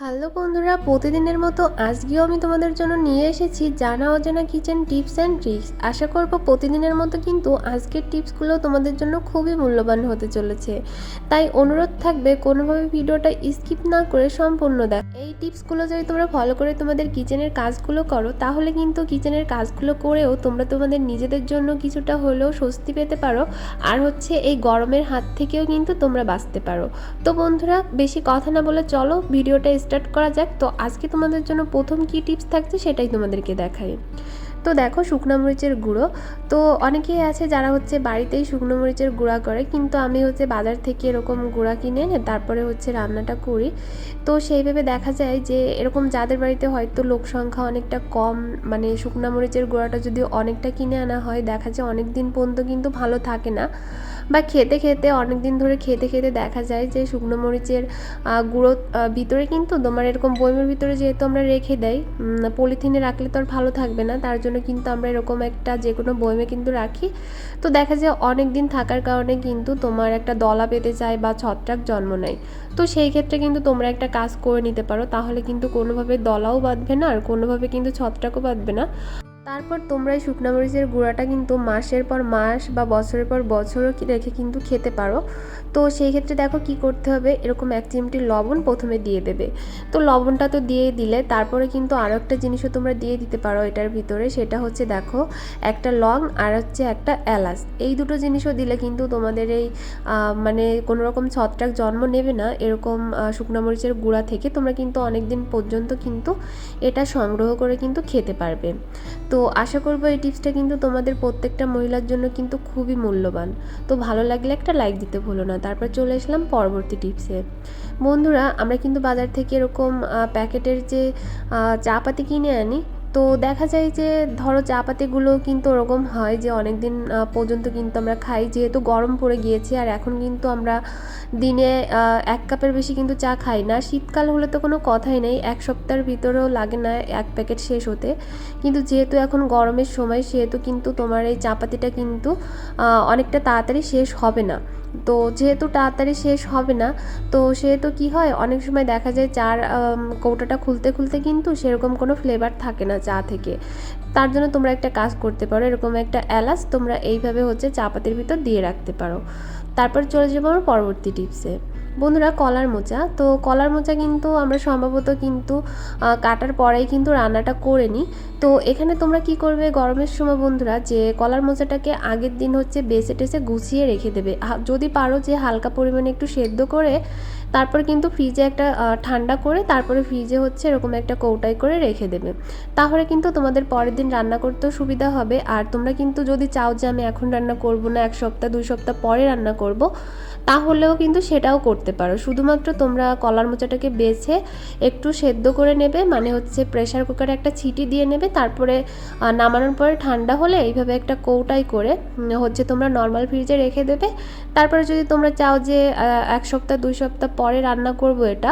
Hello বন্ধুরা, প্রতিদিনের মতো আজকেও আমি তোমাদের জন্য নিয়ে এসেছি জানা অজানা কিচেন টিপস অ্যান্ড ট্রিক্স আশা করব প্রতিদিনের মতো কিন্তু আজকের টিপসগুলো তোমাদের জন্য খুবই মূল্যবান হতে চলেছে। তাই অনুরোধ থাকবে, কোনোভাবে ভিডিওটা স্কিপ না করে সম্পূর্ণ দেখ। এই টিপসগুলো যদি তোমরা ফলো করে তোমাদের কিচেনের কাজগুলো করো, তাহলে কিন্তু কিচেনের কাজগুলো করেও তোমরা তোমাদের নিজেদের জন্য কিছুটা হলেও স্বস্তি পেতে পারো। আর হচ্ছে এই গরমের হাত থেকেও কিন্তু তোমরা বাঁচতে পারো। তো বন্ধুরা, বেশি কথা না বলে চলো, ভিডিওটা স্টার্ট করা যাক। তো আজকে তোমাদের জন্য প্রথম কি টিপস থাকছে সেটাই তোমাদেরকে দেখাই। তো দেখো শুকনো মরিচের গুঁড়ো। তো অনেকেই আছে যারা হচ্ছে বাড়িতেই শুকনো মরিচের গুঁড়া করে, কিন্তু আমি হচ্ছে বাজার থেকে এরকম গুঁড়া কিনে এনে তারপরে হচ্ছে রান্নাটা করি। তো সেইভাবে দেখা যায় যে এরকম যাদের বাড়িতে হয়তো লোক সংখ্যা অনেকটা কম মানে শুকনো মরিচের গুঁড়াটা যদি অনেকটা কিনে আনা হয়, দেখা যায় অনেক দিন পর্যন্ত কিন্তু ভালো থাকে না। বা খেতে খেতে অনেক দিন ধরে খেতে খেতে দেখা যায় যে শুকনো মরিচের গুঁড়ো ভিতরে কিন্তু তোমার এরকম বইমের ভিতরে যেহেতু আমরা রেখে দেই পলিথিনে রাখলে তো আর ভালো থাকবে না, তার জন্য কিন্তু আমরা এরকম একটা যে কোনো বইমে কিন্তু রাখি। তো দেখা যায় অনেক দিন থাকার কারণে কিন্তু তোমার একটা দলা পেতে চায় বা ছত্রাক জন্ম নেয়। তো সেই ক্ষেত্রে কিন্তু তোমরা একটা কাজ করে নিতে পারো, তাহলে কিন্তু কোনোভাবে দলাও বাঁধবে না, আর কোনোভাবে কিন্তু ছত্রাকও বাঁধবে না। তারপর তোমরা এই শুকনো মরিচের গুঁড়াটা কিন্তু মাসের পর মাস বা বছরের পর বছরও রেখে কিন্তু খেতে পারো। তো সেই ক্ষেত্রে দেখো কি করতে হবে, এরকম এক চিমটি লবণ প্রথমে দিয়ে দেবে। তো লবণটা তো দিয়ে দিলে তারপরে কিন্তু আরও একটা জিনিসও তোমরা দিয়ে দিতে পারো এটার ভিতরে, সেটা হচ্ছে দেখো একটা লং আর হচ্ছে একটা এলাচ। এই দুটো জিনিসও দিলে কিন্তু তোমাদের এই মানে কোনো রকম ছত্রাক জন্ম নেবে না। এরকম শুকনো মরিচের গুঁড়া থেকে তোমরা কিন্তু অনেক দিন পর্যন্ত কিন্তু এটা সংগ্রহ করে কিন্তু খেতে পারবে। তো আশা করব এই টিপসটা কিন্তু তোমাদের প্রত্যেকটা মহিলার জন্য কিন্তু খুবই মূল্যবান। তো ভালো লাগলে একটা লাইক দিতে ভুলো না। তারপর চলে আসলাম পরবর্তী টিপসে বন্ধুরা, আমরা কিন্তু বাজার থেকে এরকম প্যাকেটের যে চা পাতি কিনে আনি তো দেখা যায় যে, ধরো চা পাতিগুলো কিন্তু ওরকম হয় যে অনেক দিন পর্যন্ত কিন্তু আমরা খাই। যেহেতু গরম পড়ে গিয়েছে, আর এখন কিন্তু আমরা দিনে এক কাপের বেশি কিন্তু চা খাই না। শীতকাল হলে তো কোনো কথাই নেই, এক সপ্তাহের ভিতরেও লাগে না এক প্যাকেট শেষ হতে। কিন্তু যেহেতু এখন গরমের সময়, সেহেতু কিন্তু তোমার এই চা পাতিটা কিন্তু অনেকটা তাড়াতাড়ি শেষ হবে না। তো যেহেতু তাড়াতাড়ি শেষ হবে না, তো সেহেতু কি হয়, অনেক সময় দেখা যায় চার কৌটাটা খুলতে খুলতে কিন্তু সেরকম কোনো ফ্লেভার থাকে না চা থেকে। তার জন্য তোমরা একটা কাজ করতে পারো, এরকম একটা এলাচ তোমরা এইভাবে হচ্ছে চা পাতির ভিতর দিয়ে রাখতে পারো। তারপর চলে যাব আমার পরবর্তী টিপসে বন্ধুরা কলার মোচা। তো কলার মোচা কিন্তু আমরা সম্ভবত কিন্তু কাটার পরেই কিন্তু রান্নাটা করে নিই। তো এখানে তোমরা কি করবে গরমের সময় বন্ধুরা, যে কলার মোচাটাকে আগের দিন হচ্ছে বেছে টেসে গুছিয়ে রেখে দেবে। যদি পারো যে হালকা পরিমাণে একটু সেদ্ধ করে, তারপর কিন্তু ফ্রিজে একটা ঠান্ডা করে তারপরে ফ্রিজে হচ্ছে এরকম একটা কৌটাই করে রেখে দেবে। তাহলে কিন্তু তোমাদের পরের দিন রান্না করতেও সুবিধা হবে। আর তোমরা কিন্তু যদি চাও যে আমি এখন রান্না করব না, এক সপ্তাহ, দুই সপ্তাহ পরে রান্না করব তাহলেও কিন্তু সেটাও করতে পারো। শুধুমাত্র তোমরা কলার মোচাটাকে বেছে একটু সেদ্ধ করে নেবে মানে হচ্ছে প্রেশার কুকারে একটা ছিটি দিয়ে নেবে, তারপরে নামানোর পরে ঠান্ডা হলে এইভাবে একটা কৌটাই করে হচ্ছে তোমরা নর্মাল ফ্রিজে রেখে দেবে। তারপরে যদি তোমরা চাও যে এক সপ্তাহ, দুই সপ্তাহ পরে রান্না করব এটা,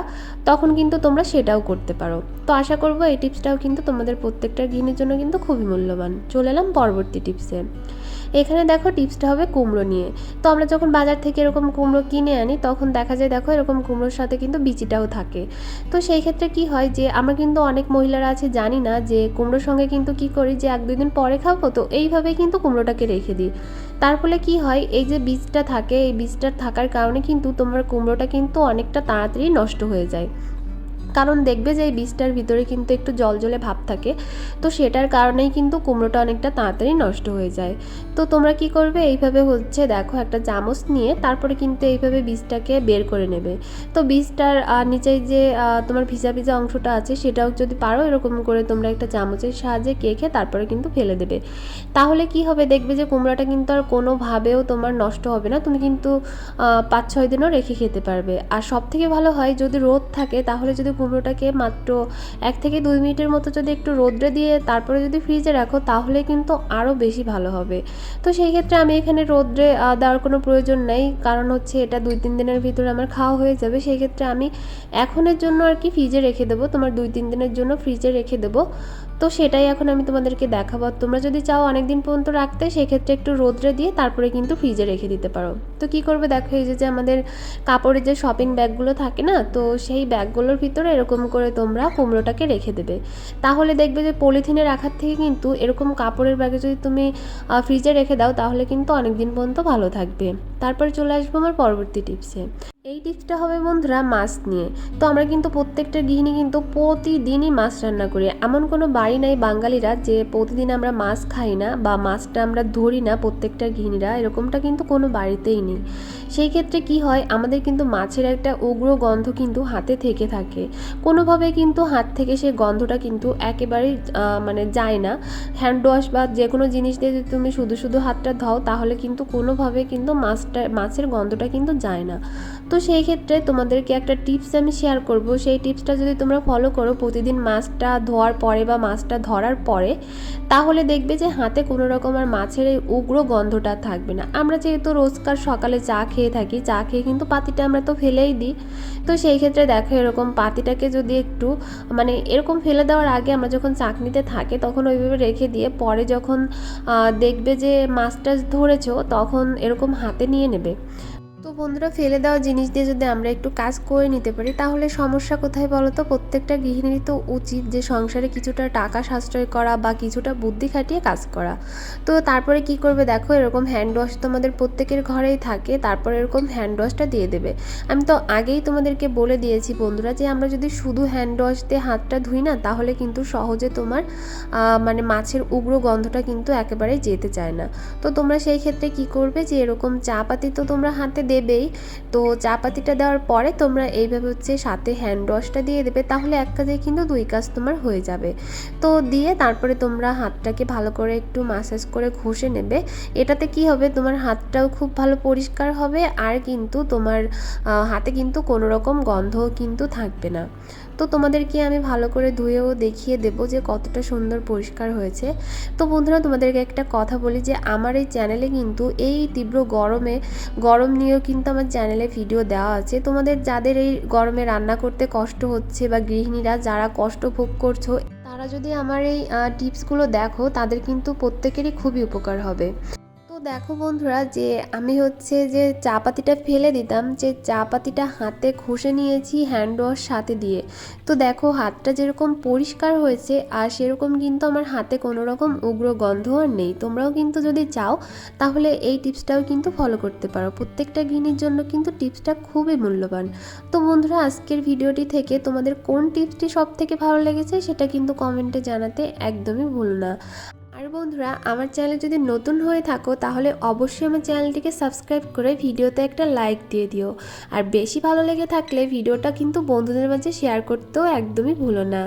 তখন কিন্তু তোমরা সেটাও করতে পারো। তো আশা করব এই টিপসটাও কিন্তু তোমাদের প্রত্যেকটা গৃহিণীর জন্য কিন্তু খুবই মূল্যবান। চলে এলাম পরবর্তী টিপসে। এখানে দেখো টিপসটা হবে কুমড়ো নিয়ে। তো আমরা যখন বাজার থেকে এরকম কুমড়ো কিনে আনি, তখন দেখা যায় দেখো এরকম কুমড়োর সাথে কিন্তু বিচিটাও থাকে। তো সেই ক্ষেত্রে কি হয় যে, আমরা কিন্তু অনেক মহিলারা আছে জানি না যে, কুমড়োর সঙ্গে কিন্তু কি করি যে, এক দুই দিন পরে খাব, তো এইভাবেই কিন্তু কুমড়োটাকে রেখে দিই। তার ফলে কি হয়, এই যে বীজটা থাকে, এই বীজটা থাকার কারণে কিন্তু তোমার কুমড়োটা কিন্তু অনেকটা তাড়াতাড়ি নষ্ট হয়ে যায়। কারণ দেখবে যে এই বীজটার ভিতরে কিন্তু একটু জল জলে ভাব থাকে, তো সেটার কারণেই কিন্তু কুমড়োটা অনেকটা তাড়াতাড়ি নষ্ট হয়ে যায়। তো তোমরা কি করবে? এইভাবে হচ্ছে দেখো একটা চামচ নিয়ে তারপরে কিন্তু এইভাবে বীজটাকে বের করে নেবে। তো বীজটার নিচে যে তোমার ভিজা ভিজা অংশটা আছে সেটাও যদি পারো এরকম করে তোমরা একটা চামচের সাহায্যে কেখে তারপরে কিন্তু ফেলে দেবে। তাহলে কি হবে? দেখবে যে কুমড়োটা কিন্তু আর কোনোভাবেও তোমার নষ্ট হবে না, তুমি কিন্তু পাঁচ ছয় দিনও রেখে খেতে পারবে। আর সব থেকে ভালো হয় যদি রোদ থাকে তাহলে যদি কুমড়োটাকে মাত্র এক থেকে দুই মিনিটের মতো যদি একটু রোদ্রে দিয়ে তারপরে যদি ফ্রিজে রাখো, তাহলে কিন্তু আরও বেশি ভালো হবে। তো সেই ক্ষেত্রে আমি এখানে রোদ্রে দেওয়ার কোনো প্রয়োজন নেই। কারণ হচ্ছে এটা দুই তিন দিনের ভিতরে আমার খাওয়া হয়ে যাবে। সেই ক্ষেত্রে আমি এখনের জন্য আর কি ফ্রিজে রেখে দেবো। তোমার দুই তিন দিনের জন্য ফ্রিজে রেখে দেবো। তো সেটাই এখন আমি তোমাদেরকে দেখাবো। তোমরা যদি চাও অনেক দিন পর্যন্ত রাখতে, সেক্ষেত্রে একটু রোদ্রে দিয়ে তারপরে কিন্তু ফ্রিজে রেখে দিতে পারো। তো কি করবে? দেখো এই যে আমাদের কাপড়ের যে শপিং ব্যাগগুলো থাকে না, তো সেই ব্যাগগুলোর ভিতরে এরকম করে তোমরা কুমড়োটাকে রেখে দেবে। তাহলে দেখবে যে পলিথিনে রাখার থেকে কিন্তু এরকম কাপড়ের ব্যাগে যদি তুমি ফ্রিজে রেখে দাও, তাহলে কিন্তু অনেক দিন পর্যন্ত ভালো থাকবে। তারপরে চলে আসব আমার পরবর্তী টিপসে এই টিপসটা হবে বন্ধুরা মাছ নিয়ে। তো আমরা কিন্তু প্রত্যেকটা গৃহিণী কিন্তু প্রতিদিনই মাছ রান্না করি। এমন কোনো বাড়ি নাই বাঙালিরা যে প্রতিদিন আমরা মাছ খাই না বা মাছটা আমরা ধরি না প্রত্যেকটা গৃহিণীরা। এরকমটা কিন্তু কোনো বাড়িতেই নেই। সেই ক্ষেত্রে কি হয়, আমাদের কিন্তু মাছের একটা উগ্র গন্ধ কিন্তু হাতে থেকে থাকে। কোনোভাবে কিন্তু হাত থেকে সেই গন্ধটা কিন্তু একেবারেই মানে যায় না। হ্যান্ড ওয়াশ বা যে কোনো জিনিস দিয়ে যদি তুমি শুধু শুধু হাতটা ধাও, তাহলে কিন্তু কোনোভাবে কিন্তু মাছটা মাছের গন্ধটা কিন্তু যায় না। তো সেই ক্ষেত্রে তোমাদেরকে একটা টিপস আমি শেয়ার করব। সেই টিপসটা যদি তোমরা ফলো করো প্রতিদিন মাছটা ধোয়ার পরে বা মাছটা ধরার পরে, তাহলে দেখবে যে হাতে কোনো রকম আর মাছের এই উগ্র গন্ধটা থাকবে না। আমরা যেহেতু রোজকার সকালে চা খেয়ে থাকি, চা খেয়ে কিন্তু পাতিটা আমরা তো ফেলেই দিই। তো সেই ক্ষেত্রে দেখো এরকম পাতিটাকে যদি একটু মানে এরকম ফেলে দেওয়ার আগে আমরা যখন চাকনিতে থাকে তখন ওইভাবে রেখে দিয়ে পরে যখন দেখবে যে মাছটা ধরেছ তখন এরকম হাতে নিয়ে নেবে। তো বন্ধুরা, ফেলে দেওয়া জিনিস দিয়ে যদি আমরা একটু কাজ করে নিতে পারি, তাহলে সমস্যা কোথায় বলো তো? প্রত্যেকটা গৃহিণীরই তো উচিত যে সংসারে কিছুটা টাকা সাশ্রয় করা বা কিছুটা বুদ্ধি খাটিয়ে কাজ করা। তো তারপরে কি করবে দেখো, এরকম হ্যান্ড ওয়াশ তোমাদের প্রত্যেকের ঘরেই থাকে, তারপরে এরকম হ্যান্ড ওয়াশটা দিয়ে দেবে। আমি তো আগেই তোমাদেরকে বলে দিয়েছি বন্ধুরা যে, আমরা যদি শুধু হ্যান্ড ওয়াশ দিয়ে হাতটা ধুই না, তাহলে কিন্তু সহজে তোমার মানে মাছের উগ্র গন্ধটা কিন্তু একেবারে যেতে চায় না। তো তোমরা সেই ক্ষেত্রে কি করবে যে, এরকম চা পাতি তো তোমরা হাতে দেবেই। তো চা পাতিটা দেওয়ার পরে তোমরা এইভাবে হচ্ছে সাথে হ্যান্ড ওয়াশটা দিয়ে দেবে, তাহলে এক কাজে কিন্তু দুই কাজ তোমার হয়ে যাবে। তো দিয়ে তারপরে তোমরা হাতটাকে ভালো করে একটু মাসাজ করে ঘষে নেবে। এটাতে কি হবে? তোমার হাতটাও খুব ভালো পরিষ্কার হবে, আর কিন্তু তোমার হাতে কিন্তু কোনো রকম গন্ধও কিন্তু থাকবে না। তো তোমাদেরকে আমি ভালো করে ধুয়েও দেখিয়ে দেবো যে কতটা সুন্দর পরিষ্কার হয়েছে। তো বন্ধুরা, তোমাদেরকে একটা কথা বলি যে আমার এই চ্যানেলে কিন্তু এই তীব্র গরমে, গরম নিয়েও কিন্তু আমার চ্যানেলে ভিডিও দেওয়া আছে। তোমাদের যাদের এই গরমে রান্না করতে কষ্ট হচ্ছে বা গৃহিণীরা যারা কষ্ট ভোগ করছ, তারা যদি আমার এই টিপসগুলো দেখো, তাদের কিন্তু প্রত্যেকেরই খুবই উপকার হবে। দেখো বন্ধুরা যে আমি হচ্ছে যে চা পাতিটা ফেলে দিতাম, যে চা পাতিটা হাতে ঘষে নিয়েছি হ্যান্ড ওয়াশ সাথে দিয়ে। তো দেখো হাতটা যেরকম পরিষ্কার হয়েছে আর সেরকম কিন্তু আমার হাতে কোনো রকম উগ্র গন্ধ আর নেই। তোমরাও কিন্তু যদি চাও, তাহলে এই টিপসটাও কিন্তু ফলো করতে পারো। প্রত্যেকটা গৃহিণীর জন্য কিন্তু টিপসটা খুবই মূল্যবান। তো বন্ধুরা, আজকের ভিডিওটি থেকে তোমাদের কোন টিপসটি সব থেকে ভালো লেগেছে সেটা কিন্তু কমেন্টে জানাতে একদমই ভুল না। আর বন্ধুরা, আমার চ্যানেলে যদি নতুন হয়ে থাকো, তাহলে অবশ্যই আমার চ্যানেলটিকে সাবস্ক্রাইব করে ভিডিওতে একটা লাইক দিয়ে দিও। আর বেশি ভালো লেগে থাকলে ভিডিওটা কিন্তু বন্ধুদের মাঝে শেয়ার করতেও একদমই ভুলো না।